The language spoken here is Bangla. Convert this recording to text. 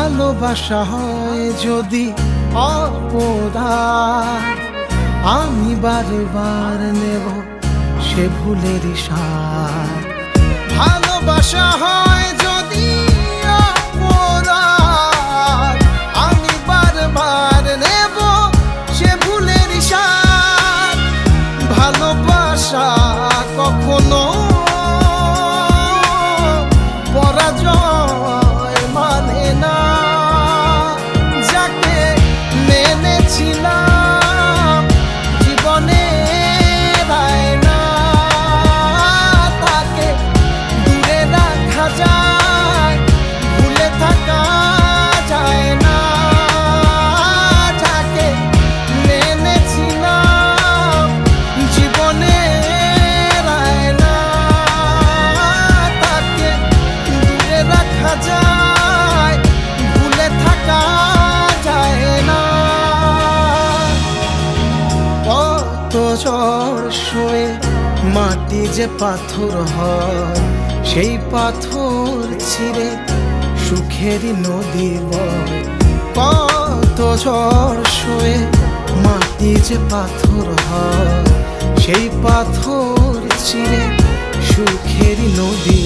ভালোবাসা হয় যদি অপদা আমি বারে বার নেব সে ভুলের সার ভালোবাসা হয় মাটি যে পাথর হয়, সেই পাথর ছিঁড়ে সুখেরই নদী বয়। কত ঝড় শোয়ে মাটি যে পাথর হয়, সেই পাথর ছিঁড়ে সুখেরই নদী